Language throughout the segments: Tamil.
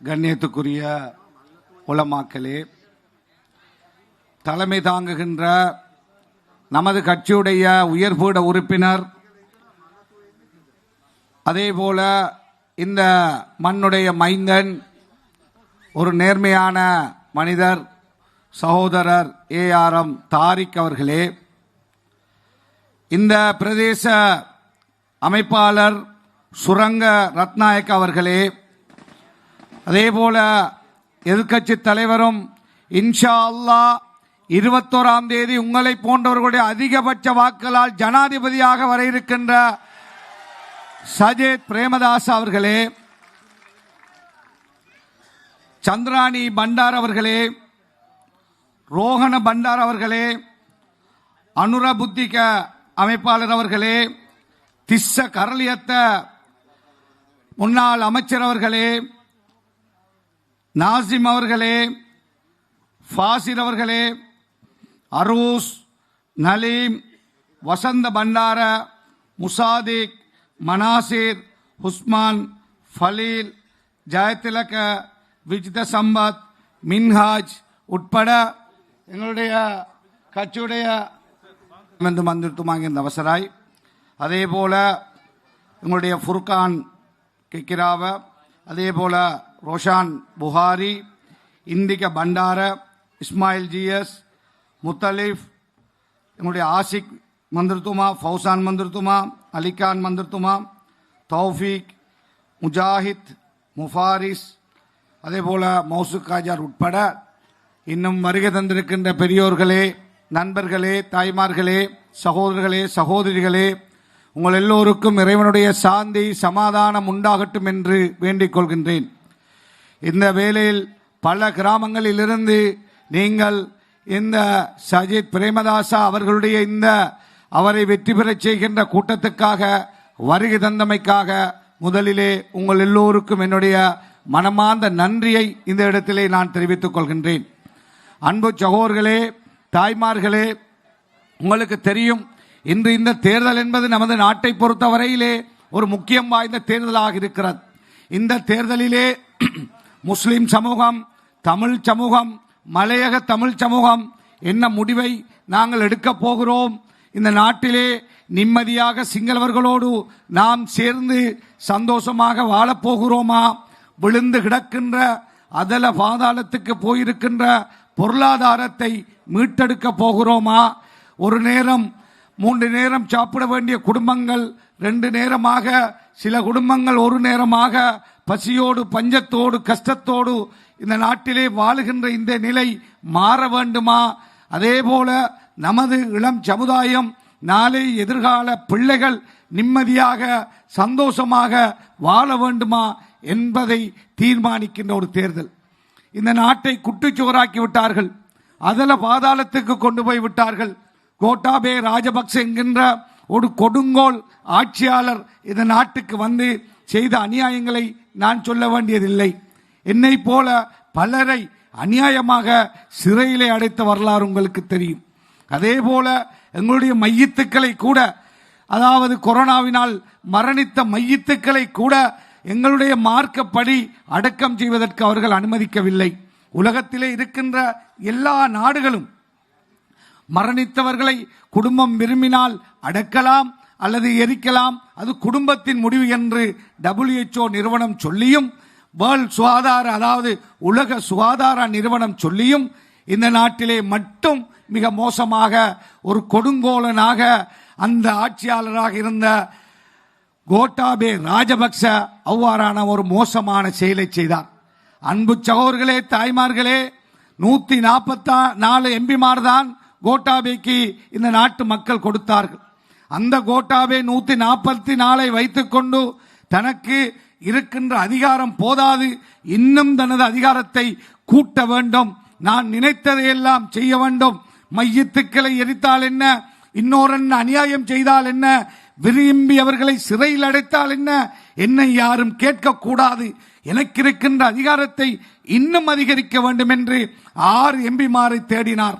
கண்ணியத்துக்குரிய உலமாக்களே தலைமை தாங்குகின்ற நமது கட்சியுடைய உயர்பீட உறுப்பினர் அதேபோல இந்த மண்ணுடைய மைந்தன் ஒரு நேர்மையான மனிதர் சகோதரர் ஏ ஆர் எம் தாரிக் அவர்களே இந்த பிரதேச அமைப்பாளர் சுரங்க ரத்நாயக் அவர்களே அதே போல எதிர்க்கட்சி தலைவரும் இன்ஷா அல்லாஹ் இருபத்தோராம் தேதி உங்களை போன்றவர்களுடைய அதிகபட்ச வாக்குகளால் ஜனாதிபதியாக வர இருக்கின்ற சஜித் பிரேமதாஸ் அவர்களே சந்திராணி பண்டார் அவர்களே ரோஹண பண்டார் அவர்களே அனுர புத்திக அமைப்பாளர் அவர்களே திஸ்ஸ கரளியத்த முன்னாள் அமைச்சர் அவர்களே நாசிம் அவர்களே ஃபாசிர் அவர்களே அரூஸ் நலீம் வசந்த பண்டார முசாதிக் மனாசிர் உஸ்மான் ஃபலீல் ஜெயதிலக விஜித சம்பத் மின்ஹாஜ் உட்பட எங்களுடைய கட்சியுடைய வந்து மந்திரத்துமாங்க இந்த அவசராய். அதே போல எங்களுடைய ஃபுர்கான் கிக்கிராவை அதே போல ரோஷான் புகாரி இந்திக பண்டார இஸ்மாயில் ஜிஎஸ் முத்தலிஃப் எங்களுடைய ஆசிக் மந்திரத்துமா ஃபௌசான் மந்திரத்துமா அலிகான் மந்திரத்துமா தௌஃபீக் முஜாஹித் முஃபாரிஸ் அதே போல மௌசுக் காஜார் உட்பட இன்னும் வருகை தந்திருக்கின்ற பெரியோர்களே நண்பர்களே தாய்மார்களே சகோதரர்களே சகோதரிகளே உங்கள் எல்லோருக்கும் இறைவனுடைய சாந்தி சமாதானம் உண்டாகட்டும் என்று வேண்டிக் கொள்கின்றேன். இந்த வேளையில் பல கிராமங்களிலிருந்து நீங்கள் இந்த சஜித் பிரேமதாசா அவர்களுடைய இந்த அவரை வெற்றி பெறச் செய்கின்ற கூட்டத்துக்காக வருகை தந்தமைக்காக முதலிலே உங்கள் எல்லோருக்கும் என்னுடைய மனமார்ந்த நன்றியை இந்த இடத்திலே நான் தெரிவித்துக் கொள்கின்றேன். அன்பு சகோர்களே தாய்மார்களே உங்களுக்கு தெரியும் இன்று இந்த தேர்தல் என்பது நமது நாட்டை பொறுத்தவரையிலே ஒரு முக்கியம் வாய்ந்த தேர்தலாக இருக்கிறது. இந்த தேர்தலிலே முஸ்லிம் சமூகம் தமிழ் சமூகம் மலையக தமிழ் சமூகம் என்ன முடிவை நாங்கள் எடுக்கப் போகிறோம்? இந்த நாட்டிலே நிம்மதியாக சிங்களவர்களோடு நாம் சேர்ந்து சந்தோஷமாக வாழப் போகிறோமா? விழுந்து கிடக்கின்ற அதல பாதாளத்துக்கு போயிருக்கின்ற பொருளாதாரத்தை மீட்டெடுக்க போகிறோமா? ஒரு நேரம் மூன்று நேரம் சாப்பிட வேண்டிய குடும்பங்கள் ரெண்டு நேரமாக சில குடும்பங்கள் ஒரு நேரமாக பசியோடு பஞ்சத்தோடு கஷ்டத்தோடு இந்த நாட்டிலே வாழுகின்ற இந்த நிலை மாற வேண்டுமா? அதே போல நமது இளம் சமுதாயம் நாளை எதிர்கால பிள்ளைகள் நிம்மதியாக சந்தோஷமாக வாழ வேண்டுமா என்பதை தீர்மானிக்கின்ற ஒரு தேர்தல். இந்த நாட்டை குட்டுச்சுவராக்கி விட்டார்கள். அதில் பாதாளத்துக்கு கொண்டு போய் விட்டார்கள். கோட்டாபே ராஜபக்ச என்கின்ற ஒரு கொடுங்கோல் ஆட்சியாளர் இந்த நாட்டுக்கு வந்து செய்த அநியாயங்களை நான் சொல்ல வேண்டியதில்லை. என்னை போல பலரை அநியாயமாக சிறையிலே அடைத்த வரலாறு உங்களுக்கு தெரியும். அதே போல எங்களுடைய மையத்துக்களை கூட அதாவது கொரோனாவினால் மரணித்த மையத்துக்களை கூட எங்களுடைய மார்க்கப்படி அடக்கம் செய்வதற்கு அவர்கள் அனுமதிக்கவில்லை. உலகத்திலே இருக்கின்ற எல்லா நாடுகளும் மரணித்தவர்களை குடும்பம் விரும்பினால் அடக்கலாம் அல்லது எரிக்கலாம். அது குடும்பத்தின் முடிவு என்று டபிள்யூஹெச்ஓ நிறுவனம் சொல்லியும் வேர்ல்ட் சுகாதார அதாவது உலக சுகாதார நிறுவனம் சொல்லியும் இந்த நாட்டிலே மட்டும் மிக மோசமாக ஒரு கொடுங்கோலனாக அந்த ஆட்சியாளராக இருந்த கோட்டாபே ராஜபக்ச அவ்வாறான ஒரு மோசமான செயலை செய்தார். அன்பு சகோதர்களே தாய்மார்களே நூத்தி நாற்பத்தா நாலு எம்பிமார் தான் கோட்டாபேக்கு இந்த நாட்டு மக்கள் கொடுத்தார்கள். அந்த கோட்டாபே நூத்தி நாற்பத்தி நாலை வைத்துக்கொண்டு தனக்கு இருக்கின்ற அதிகாரம் போதாது. இன்னும் தனது அதிகாரத்தை கூட்ட வேண்டும். நான் நினைத்ததையெல்லாம் செய்ய வேண்டும். மையத்துக்களை எரித்தால் என்ன? இன்னொரு அநியாயம் செய்தால் என்ன? விரும்பி அவர்களை சிறையில் அடைத்தால் என்ன? என்னை யாரும் கேட்கக்கூடாது. எனக்கு இருக்கின்ற அதிகாரத்தை இன்னும் அதிகரிக்க வேண்டும் என்று ஆறு எம்பிமாரை தேடினார்.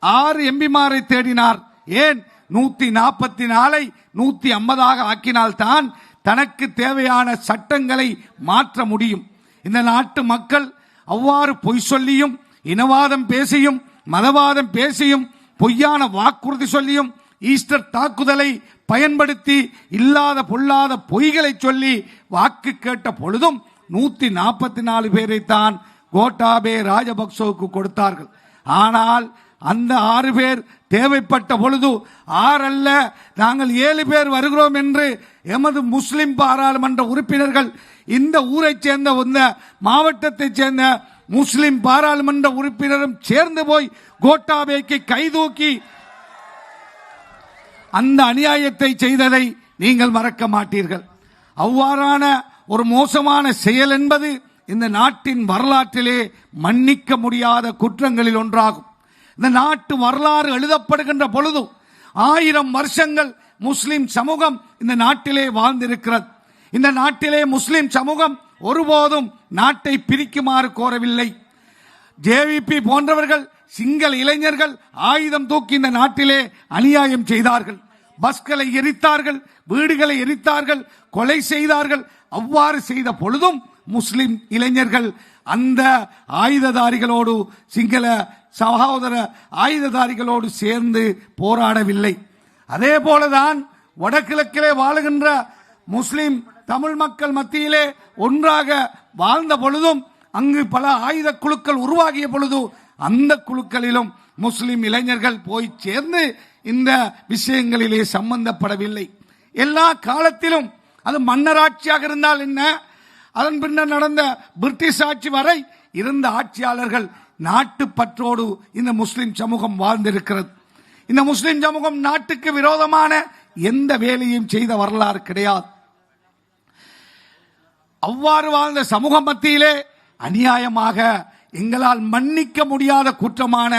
ஆறு எம்பிமாரை தேடினார். ஏன்? நூத்தி நாற்பத்தி நாலை நூத்தி ஐம்பதாக ஆக்கினால்தான் தனக்கு தேவையான சட்டங்களை மாற்ற முடியும். இந்த நாட்டு மக்கள் அவ்வாறு பொய் சொல்லியும் இனவாதம் பேசியும் மதவாதம் பேசியும் பொய்யான வாக்குறுதி சொல்லியும் ஈஸ்டர் தாக்குதலை பயன்படுத்தி இல்லாத பொல்லாத பொய்களை சொல்லி வாக்கு கேட்ட பொழுதும் நூத்தி நாற்பத்தி நாலு பேரைத்தான் கோட்டாபே ராஜபக்சோவுக்கு கொடுத்தார்கள். ஆனால் அந்த ஆறு பேர் தேவைப்பட்ட பொழுது ஆறல்ல நாங்கள் ஏழு பேர் வருகிறோம் என்று எமது முஸ்லிம் பாராளுமன்ற உறுப்பினர்கள் இந்த ஊரைச் சேர்ந்த இந்த மாவட்டத்தைச் சேர்ந்த முஸ்லிம் பாராளுமன்ற உறுப்பினரும் சேர்ந்து போய் கோட்டாபேக்கு கைதூக்கி அந்த அநியாயத்தை செய்ததை நீங்கள் மறக்க மாட்டீர்கள். அவ்வாறான ஒரு மோசமான செயல் என்பது இந்த நாட்டின் வரலாற்றிலே மன்னிக்க முடியாத குற்றங்களில் ஒன்றாகும். இந்த நாட்டு வரலாறு எழுதப்படுகின்ற பொழுது ஆயிரம் வருஷங்கள் முஸ்லிம் சமூகம் இந்த நாட்டிலே வாழ்ந்திருக்கிறது. இந்த நாட்டிலே முஸ்லிம் சமூகம் ஒருபோதும் நாட்டை பிரிக்குமாறு கோரவில்லை. ஜேவிபி போன்றவர்கள் சிங்கள இளைஞர்கள் ஆயுதம் தூக்கி இந்த நாட்டிலே அநியாயம் செய்தார்கள். பஸ்களை எரித்தார்கள் வீடுகளை எரித்தார்கள் கொலை செய்தார்கள். அவ்வாறு செய்த பொழுதும் முஸ்லிம் இளைஞர்கள் அந்த ஆயுததாரிகளோடு சிங்கள சகோதர ஆயுததாரிகளோடு சேர்ந்து போராடவில்லை. அதே போலதான் வடகிழக்கிலே வாழுகின்ற முஸ்லிம் தமிழ் மக்கள் மத்தியிலே ஒன்றாக வாழ்ந்த பொழுதும் அங்கு பல ஆயுத குழுக்கள் உருவாகிய பொழுது அந்த குழுக்களிலும் முஸ்லிம் இளைஞர்கள் போய் சேர்ந்து இந்த விஷயங்களிலே சம்பந்தப்படவில்லை. எல்லா காலத்திலும் அது மன்னராட்சியாக இருந்தால் என்ன? அதன் பின்னர் நடந்த பிரிட்டிஷ் ஆட்சி வரை இருந்த ஆட்சியாளர்கள் நாட்டு பற்றோடு இந்த முஸ்லிம் சமூகம் வாழ்ந்திருக்கிறது. இந்த முஸ்லிம் சமூகம் நாட்டுக்கு விரோதமான எந்த வேலையும் செய்த வரலாறு கிடையாது. அவ்வாறு வாழ்ந்த சமூக மத்தியிலே அநியாயமாக எங்களால் மன்னிக்க முடியாத குற்றமான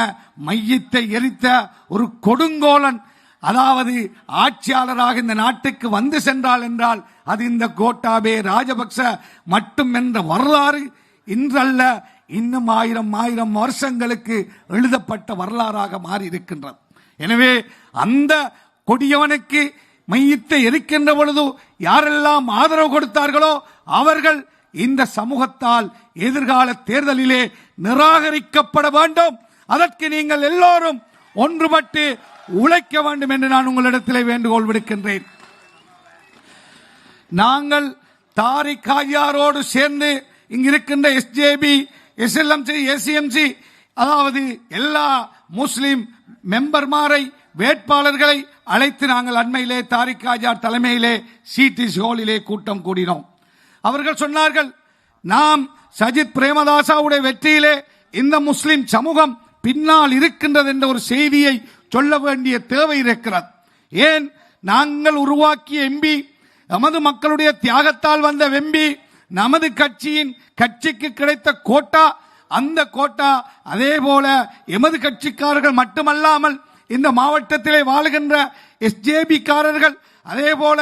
மையத்தை எரித்த ஒரு கொடுங்கோலன் அதாவது ஆட்சியாளராக இந்த நாட்டுக்கு வந்து சென்றால் என்றால் அது இந்த கோட்டாபே ராஜபக்ச மட்டும் என்ற வரலாறு இன்றல்ல இன்னும் ஆயிரம் ஆயிரம் வருஷங்களுக்கு எழுதப்பட்ட வரலாறாக மாறி இருக்கின்றது எனவே அந்த கொடியவனுக்கு மையத்தை எரிக்கின்ற பொழுது யாரெல்லாம் ஆதரவு கொடுத்தார்களோ அவர்கள் இந்த சமூகத்தால் எதிர்கால தேர்தலிலே நிராகரிக்கப்பட வேண்டும். அதற்கு நீங்கள் எல்லோரும் ஒன்றுபட்டு உழைக்க வேண்டும் என்று நான் உங்களிடத்திலே வேண்டுகோள் விடுக்கின்றேன். நாங்கள் தாரி காயாரோடு சேர்ந்து இங்கு இருக்கின்ற எஸ்ஜேபி எஸ்எல்எம்சி எஸ்சிஎம்சி அதாவது எல்லா முஸ்லிம் மெம்பர்மாரை வேட்பாளர்களை அழைத்து நாங்கள் அண்மையிலே தாரிக் ஆஜார் தலைமையிலே சிடி ஹோலிலே கூட்டம் கூடினோம். அவர்கள் சொன்னார்கள் நாம் சஜித் பிரேமதாசாவுடைய வெற்றியிலே இந்த முஸ்லிம் சமூகம் பின்னால் இருக்கின்றது என்ற ஒரு செய்தியை சொல்ல வேண்டிய தேவை இருக்கிறது. ஏன்? நாங்கள் உருவாக்கிய எம்பி நமது மக்களுடைய தியாகத்தால் வந்த வெம்பி நமது கட்சியின் கட்சிக்கு கிடைத்த கோட்டா அந்த கோட்டா அதே போல எமது கட்சிக்காரர்கள் மட்டுமல்லாமல் இந்த மாவட்டத்திலே வாழுகின்ற எஸ்ஜேபி காரர்கள் அதே போல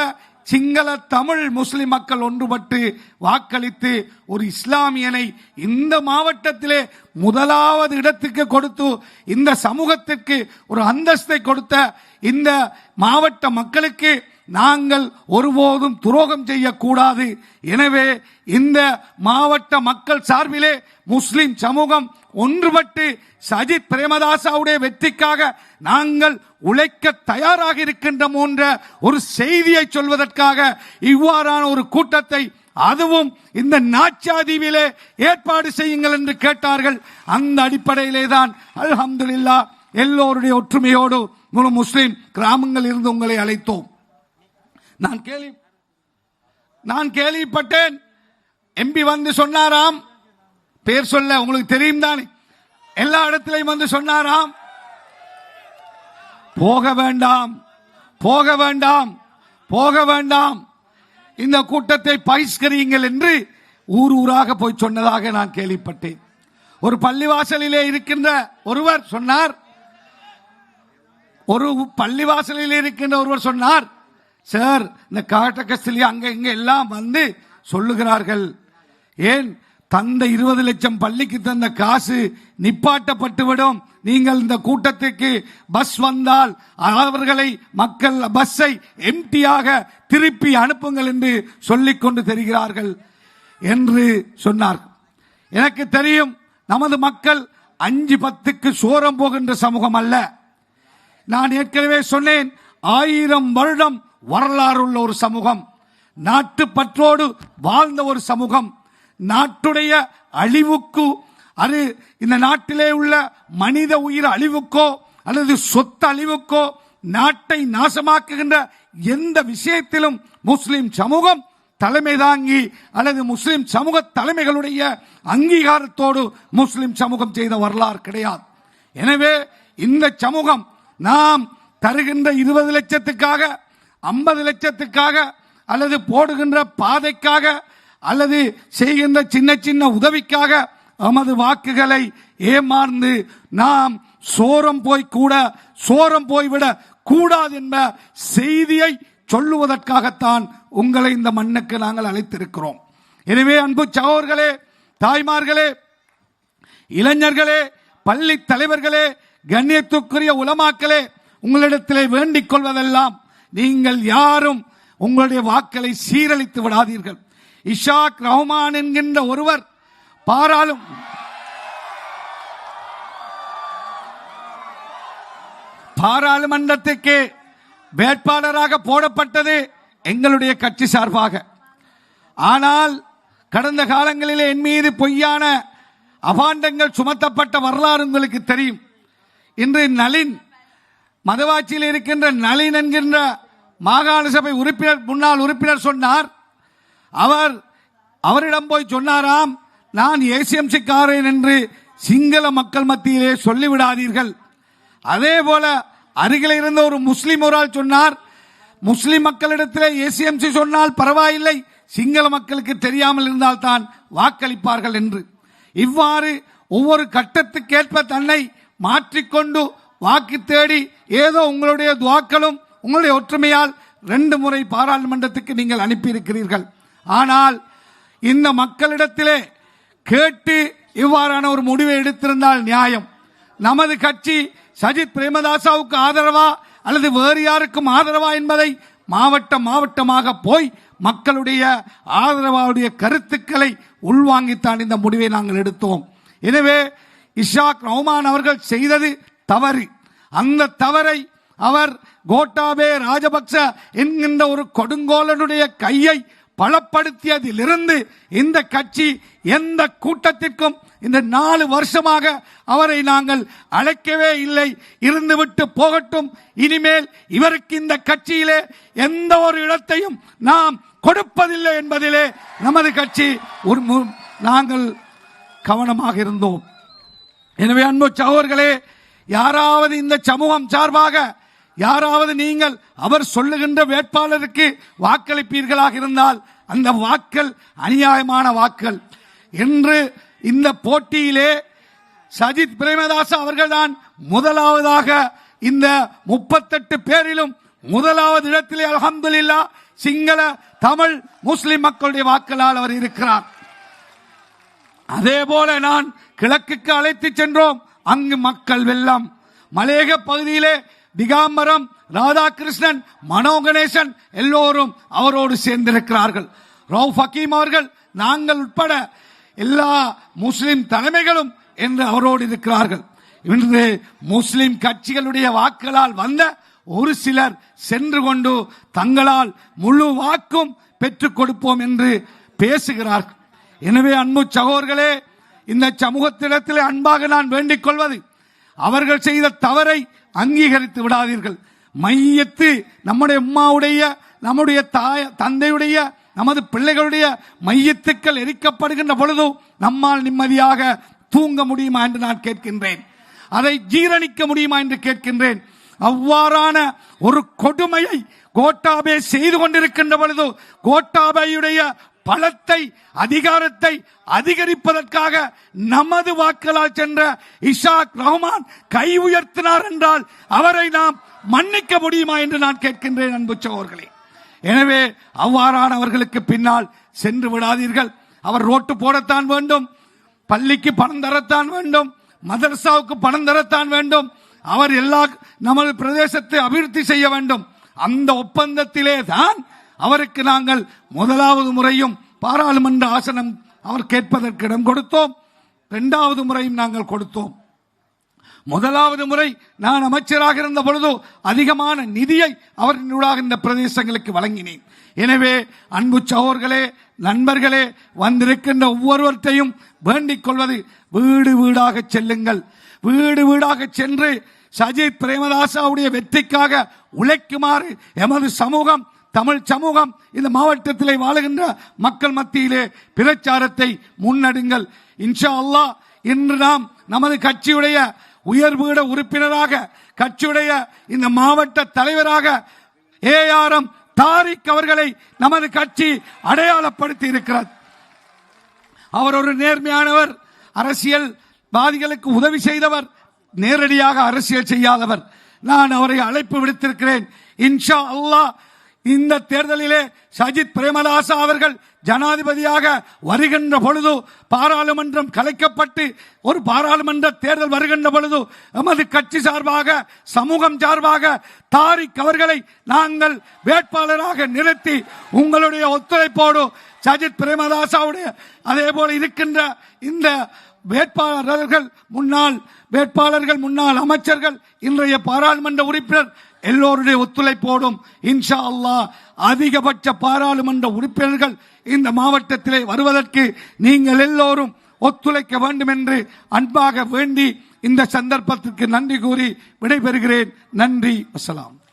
சிங்கள தமிழ் முஸ்லிம் மக்கள் ஒன்றுபட்டு வாக்களித்து ஒரு இஸ்லாமியனை இந்த மாவட்டத்திலே முதலாவது இடத்துக்கு கொடுத்து இந்த சமூகத்திற்கு ஒரு அந்தஸ்தை கொடுத்த இந்த மாவட்ட மக்களுக்கு நாங்கள் ஒருபோதும் துரோகம் செய்யக்கூடாது. எனவே இந்த மாவட்ட மக்கள் சார்பிலே முஸ்லிம் சமூகம் ஒன்றுபட்டு சஜித் பிரேமதாசாவுடைய வெற்றிக்காக நாங்கள் உழைக்க தயாராக இருக்கின்றோம் என்ற ஒரு செய்தியை சொல்வதற்காக இவ்வாறான ஒரு கூட்டத்தை அதுவும் இந்த நாச்சாதீவிலே ஏற்பாடு செய்யுங்கள் என்று கேட்டார்கள். அந்த அடிப்படையிலே தான் அல்ஹம்துல்லா எல்லோருடைய ஒற்றுமையோடு முழு முஸ்லிம் கிராமங்கள் இருந்து உங்களை அழைத்தோம். நான் கேள்வி நான் கேள்விப்பட்டேன். எம்பி வந்து சொன்னாராம். பேர் சொல்ல உங்களுக்கு தெரியும் தானே? எல்லா இடத்திலையும் வந்து சொன்னாராம். போக வேண்டாம் போக வேண்டாம் போக வேண்டாம். இந்த கூட்டத்தை பகிஷ்கரியுங்கள் என்று ஊர் ஊராக போய் சொன்னதாக நான் கேள்விப்பட்டேன். ஒரு பள்ளிவாசலிலே இருக்கின்ற ஒருவர் சொன்னார். ஒரு பள்ளிவாசலில் இருக்கின்ற ஒருவர் சொன்னார். சார் இந்த காட்டகஸ்திலி அங்க இங்க எல்லாம் வந்து சொல்லுகிறார்கள். ஏன்? தந்த இருபது லட்சம் பள்ளிக்கு தந்த காசு நிப்பாட்டப்பட்டுவிடும். நீங்கள் இந்த கூட்டத்துக்கு பஸ் வந்தால் அவர்களை மக்கள் பஸ்ஸை எம்டியாக திருப்பி அனுப்புங்கள் என்று சொல்லிக் கொண்டு தெரிகிறார்கள் என்று சொன்னார் எனக்கு தெரியும் நமது மக்கள் அஞ்சு பத்துக்கு சோரம் போகின்ற சமூகம் அல்ல. நான் ஏற்கனவே சொன்னேன் ஆயிரம் வருடம் வரலாறு உள்ள ஒரு சமூகம் நாட்டு பற்றோடு வாழ்ந்த ஒரு சமூகம் நாட்டுடைய அழிவுக்கு அது இந்த நாட்டிலே உள்ள மனித உயிர் அழிவுக்கோ அல்லது சொத்து அழிவுக்கோ நாட்டை நாசமாக்குகின்ற எந்த விஷயத்திலும் முஸ்லிம் சமூகம் தலைமை தாங்கி அல்லது முஸ்லிம் சமூக தலைமைகளுடைய அங்கீகாரத்தோடு முஸ்லிம் சமூகம் செய்த வரலாறு கிடையாது. எனவே இந்த சமூகம் நாம் தருகின்ற இருபது லட்சத்துக்காக ஐம்பது லட்சத்துக்காக அல்லது போடுகின்ற பாதைக்காக அல்லது செய்கின்ற சின்ன சின்ன உதவிக்காக நமது வாக்குகளை ஏமாந்து நாம் சோரம் போய் கூட சோரம் போய்விட கூடாது என்ற செய்தியை சொல்லுவதற்காகத்தான் உங்களை இந்த மண்ணுக்கு நாங்கள் அழைத்திருக்கிறோம். எனவே அன்பு சகோர்களே தாய்மார்களே இளைஞர்களே பள்ளி தலைவர்களே கண்ணியத்துக்குரிய உலமாக்களே உங்களிடத்திலே வேண்டிக் கொள்வதெல்லாம் நீங்கள் யாரும் உங்களுடைய வாக்களை சீரழித்து விடாதீர்கள். இஷாக் ரஹ்மான் என்கின்ற ஒருவர் பாராளும் பாராளுமன்றத்துக்கு வேட்பாளராக போடப்பட்டது எங்களுடைய கட்சி சார்பாக. ஆனால் கடந்த காலங்களிலே என் மீது பொய்யான அபாண்டங்கள் சுமத்தப்பட்ட வரலாறு உங்களுக்கு தெரியும். இன்று நளின் மதவாட்சியில் இருக்கின்ற நளின் என்கின்ற மாகாண சபை உறுப்பினர் முன்னாள் உறுப்பினர் சொன்னார். அவர் அவரிடம் போய் சொன்னாராம் நான் ஏசிஎம்சிக்காரன் என்று சிங்கள மக்கள் மத்தியிலே சொல்லிவிடாதீர்கள். அதே போல அருகில் இருந்த ஒரு முஸ்லிம் ஒரு ஆள் சொன்னார் முஸ்லிம் மக்களிடத்திலே ஏசிஎம்சி சொன்னால் பரவாயில்லை சிங்கள மக்களுக்கு தெரியாமல் இருந்தால் தான் வாக்களிப்பார்கள் என்று. இவ்வாறு ஒவ்வொரு கட்டத்துக்கேற்ப தன்னை மாற்றிக்கொண்டு வாக்கு தேடி ஏதோ உங்களுடைய துவாக்களும் உங்களுடைய ஒற்றுமையால் ரெண்டு முறை பாராளுமன்றத்துக்கு நீங்கள் அனுப்பியிருக்கிறீர்கள். ஆனால் இந்த மக்களிடத்திலே கேட்டு இவ்வாறான ஒரு முடிவை எடுத்திருந்தால் நியாயம். நமது கட்சி சஜித் பிரேமதாசாவுக்கு ஆதரவா அல்லது வேறு யாருக்கும் ஆதரவா என்பதை மாவட்டம் மாவட்டமாக போய் மக்களுடைய ஆதரவாவுடைய கருத்துக்களை உள்வாங்கித்தான் இந்த முடிவை நாங்கள் எடுத்தோம். எனவே இஷாக் ரஹ்மான் அவர்கள் செய்தது தவறு. அந்த தவறை அவர் கோட்டாபே ராஜபக்ச என்கின்ற ஒரு கொடுங்கோலனுடைய கையை பலப்படுத்தியதிலிருந்து இந்த கட்சி எந்த கூட்டத்திற்கும் இந்த நாலு வருஷமாக அவரை நாங்கள் அழைக்கவே இல்லை. இருந்துவிட்டு போகட்டும். இனிமேல் இவருக்கு இந்த கட்சியிலே எந்த ஒரு இடத்தையும் நாம் கொடுப்பதில்லை என்பதிலே நமது கட்சி ஒரு நாங்கள் கவனமாக இருந்தோம். எனவே அன்பு சகோதரர்களே யாராவது இந்த சமூகம் சார்பாக யாராவது நீங்கள் அவர் சொல்லுகின்ற வேட்பாளருக்கு வாக்களிப்பீர்களாக இருந்தால் அந்த வாக்கள் அநியாயமான வாக்கள். என்று இந்த போட்டியிலே சஜித் பிரேமதாஸ் அவர்கள்தான் முதலாவதாக இந்த முப்பத்தெட்டு பேரிலும் முதலாவது இடத்திலே அல்ஹம்துலில்லாஹ் சிங்கள தமிழ் முஸ்லிம் மக்களுடைய வாக்களால் அவர் இருக்கிறார். அதே போல நான் கிழக்குக்கு அழைத்து சென்றோம். அங்கு மக்கள் வெள்ளம். மலையக பகுதியிலே திகாம்பரம் ராதாகிருஷ்ணன் மனோ கணேசன் எல்லோரும் அவரோடு சேர்ந்திருக்கிறார்கள். ரவு ஃபக்கீம் அவர்கள் நாங்கள் உட்பட எல்லா முஸ்லிம் தலைமைகளும் என்று அவரோடு இருக்கிறார்கள். இன்று முஸ்லிம் கட்சிகளுடைய வாக்குகளால் வந்த ஒரு சிலர் சென்று கொண்டு தங்களால் முழு வாக்கும் பெற்றுக் கொடுப்போம் என்று பேசுகிறார்கள். எனவே அன்பு சகோர்களே இந்த சமூகத்திடத்தில் அன்பாக நான் வேண்டிக் கொள்வது அவர்கள் செய்த தவறை அங்கீகரித்து விடாதீர்கள். மையத்து நம்முடைய அம்மாவுடைய நம்முடைய தாய தந்தையுடைய நமது பிள்ளைகளுடைய மையத்துக்கள் எரிக்கப்படுகின்ற பொழுது நம்மால் நிம்மதியாக தூங்க முடியுமா என்று நான் கேட்கின்றேன். அதை ஜீரணிக்க முடியுமா என்று கேட்கின்றேன். அவ்வாறான ஒரு கொடுமையை கோட்டாபே செய்து கொண்டிருக்கின்ற பொழுது கோட்டாபையுடைய பலத்தை அதிகாரத்தை அதிகரிப்பதற்காக நமது வாக்களால் சென்ற இஷாக் ரஹ்மான் கை உயர்த்தினார் என்றால் அவரை நாம் மன்னிக்க முடியுமா என்று நான் கேட்கின்றேன் அன்பு சகோதரர்களே. எனவே அவ்வாறானவர்களுக்கு பின்னால் சென்று விடாதீர்கள். அவர் ரோட்டு போடத்தான் வேண்டும் பள்ளிக்கு பணம் தரத்தான் வேண்டும் மதரசாவுக்கு பணம் தரத்தான் வேண்டும். அவர் எல்லா நமது பிரதேசத்தை அபிவிருத்தி செய்ய வேண்டும். அந்த ஒப்பந்தத்திலே தான் அவருக்கு நாங்கள் முதலாவது முறையும் பாராளுமன்ற ஆசனம் அவர் கேட்பதற்கு இடம் கொடுத்தோம். இரண்டாவது முறையும் நாங்கள் கொடுத்தோம். முதலாவது முறை நான் அமைச்சராக இருந்த பொழுது அதிகமான நிதியை அவரினூடாக இந்த பிரதேசங்களுக்கு வழங்கினேன். எனவே அன்பு சகோர்களே நண்பர்களே வந்திருக்கின்ற ஒவ்வொருவர்த்தையும் வேண்டிக் கொள்வது வீடு வீடாக செல்லுங்கள். வீடு வீடாக சென்று சஜித் பிரேமதாசாவுடைய வெற்றிக்காக உழைக்குமாறு எமது சமூகம் தமிழ் சமூகம் இந்த மாவட்டத்திலே வாழுகின்ற மக்கள் மத்தியிலே பிரச்சாரத்தை முன்னெடுங்கள். இன்ஷா அல்லா இன்று நாம் நமது கட்சியுடைய உயர்வீட உறுப்பினராக கட்சியுடைய இந்த மாவட்ட தலைவராக ஏ ஏஆர்எம் தாரிக் அவர்களை நமது கட்சி அடையாளப்படுத்தி இருக்கிறது அவர் ஒரு நேர்மையானவர் அரசியல் வாதிகளுக்கு உதவி செய்தவர் நேரடியாக அரசியல் செய்யாதவர். நான் அவரை அழைப்பு விடுத்திருக்கிறேன். இன்ஷா அல்லாஹ் இந்த தேர்தலிலே சஜித் பிரேமதாசா அவர்கள் ஜனாதிபதியாக வருகின்ற பொழுது பாராளுமன்றம் கலைக்கப்பட்டு ஒரு பாராளுமன்ற தேர்தல் வருகின்ற பொழுது எமது கட்சி சார்பாக சமூகம் சார்பாக தாரிக் அவர்களை நாங்கள் வேட்பாளராக நிறுத்தி உங்களுடைய ஒத்துழைப்போடு சஜித் பிரேமதாசாவுடைய அதே போல இருக்கின்ற இந்த வேட்பாளர்கள் முன்னாள் வேட்பாளர்கள் முன்னாள் அமைச்சர்கள் இன்றைய பாராளுமன்ற உறுப்பினர் எல்லோருடைய ஒத்துழைப்போடும் இன்ஷா அல்லாஹ் அதிகபட்ச பாராளுமன்ற உறுப்பினர்கள் இந்த மாவட்டத்திலே வருவதற்கு நீங்கள் எல்லோரும் ஒத்துழைக்க வேண்டும் என்று அன்பாக வேண்டி இந்த சந்தர்ப்பத்திற்கு நன்றி கூறி விடைபெறுகிறேன். நன்றி. வசலாம்.